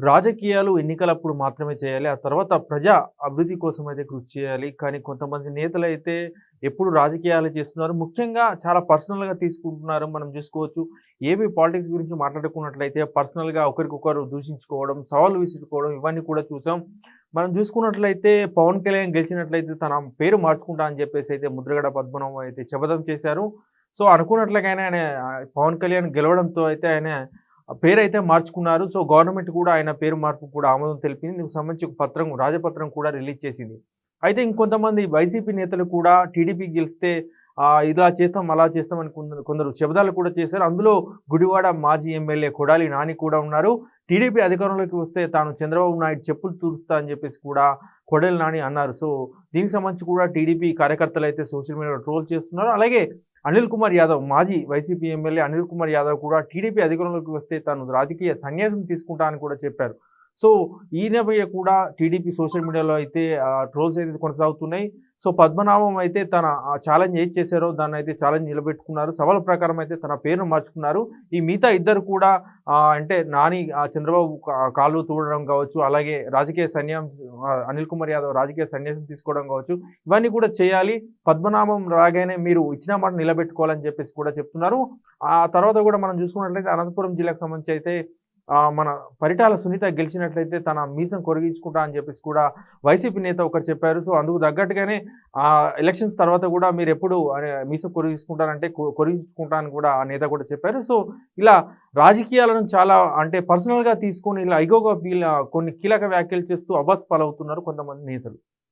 రాజకీయాలు ఎన్నికలప్పుడు మాత్రమే చేయాలి. ఆ తర్వాత ప్రజా అభివృద్ధి కోసం అయితే కృషి చేయాలి. కానీ కొంతమంది నేతలు అయితే ఎప్పుడు రాజకీయాలు చేస్తున్నారు. ముఖ్యంగా చాలా పర్సనల్‌గా తీసుకుంటున్నారు. మనం చూసుకోవచ్చు. ఏవి పాలిటిక్స్ గురించి మాట్లాడుకున్నట్లయితే పర్సనల్‌గా ఒకరికొకరు దూషించుకోవడం, సవాలు విసురుకోవడం ఇవన్నీ కూడా చూసాం. మనం చూసుకున్నట్లయితే పవన్ కళ్యాణ్ గెలిచినట్లయితే తన పేరు మార్చుకుంటా అని చెప్పేసి అయితే ముద్రగడ పద్మనాభం అయితే శపథం చేశారు. సో అనుకున్నట్లుగానే ఆయన పవన్ కళ్యాణ్ గెలవడంతో అయితే ఆయన పేరైతే మార్చుకున్నారు. సో గవర్నమెంట్ కూడా ఆయన పేరు మార్పు కూడా ఆమోదం తెలిపింది. దీనికి సంబంధించి ఒక పత్రం రాజపత్రం కూడా రిలీజ్ చేసింది. అయితే ఇంకొంతమంది వైసీపీ నేతలు కూడా టీడీపీ గెలిస్తే ఇలా చేస్తాం, అలా చేస్తాం అని కొందరు కొందరు కూడా చేశారు. అందులో గుడివాడ మాజీ ఎమ్మెల్యే కొడాలి నాని కూడా ఉన్నారు. టీడీపీ అధికారంలోకి వస్తే తాను చంద్రబాబు నాయుడు చెప్పులు తూరుస్తా అని చెప్పేసి కూడా కొడలి నాని అన్నారు. సో దీనికి సంబంధించి కూడా టీడీపీ కార్యకర్తలు అయితే సోషల్ మీడియాలో ట్రోల్ చేస్తున్నారు. అలాగే అనిల్ కుమార్ యాదవ్ మాజీ వైసీపీ ఎమ్మెల్యే అనిల్ కుమార్ యాదవ్ కూడా టీడీపీ అధికారంలోకి వస్తే తాను రాజకీయ సన్యాసం తీసుకుంటా అని కూడా చెప్పారు. సో ఈ నేపథ్య కూడా టీడీపీ సోషల్ మీడియాలో అయితే ట్రోల్స్ అయితే కొనసాగుతున్నాయి. సో పద్మనాభం అయితే తన ఛాలెంజ్ ఏది చేశారో దాన్నయితే ఛాలెంజ్ నిలబెట్టుకున్నారు. సవాల్ ప్రకారం అయితే తన పేరును మార్చుకున్నారు. ఈ మిగతా ఇద్దరు కూడా అంటే నాని చంద్రబాబు కాళ్ళు తూడడం కావచ్చు, అలాగే రాజకీయ సన్యాసం అనిల్ కుమార్ యాదవ్ రాజకీయ సన్యాసం తీసుకోవడం కావచ్చు, ఇవన్నీ కూడా చేయాలి. పద్మనాభం రాగానే మీరు ఇచ్చిన మాట నిలబెట్టుకోవాలని చెప్పేసి కూడా చెప్తున్నారు. ఆ తర్వాత కూడా మనం చూసుకున్నట్లయితే అనంతపురం జిల్లాకు సంబంధించి అయితే మన పరిటాల సునీత గెలిచినట్లయితే తన మీసం కొరిగించుకుంటా అని చెప్పేసి కూడా వైసీపీ నేత ఒకరు చెప్పారు. సో అందుకు తగ్గట్టుగానే ఆ ఎలక్షన్స్ తర్వాత కూడా మీరు ఎప్పుడు మీసం కొరిగించుకుంటారంటే కొ కొరిగించుకుంటా అని కూడా ఆ నేత కూడా చెప్పారు. సో ఇలా రాజకీయాలను చాలా అంటే పర్సనల్‌గా తీసుకొని ఇలా ఇగోగా కొన్ని కీలక వ్యాఖ్యలు చేస్తూ అబాస్ పాలవుతున్నారు కొంతమంది నేతలు.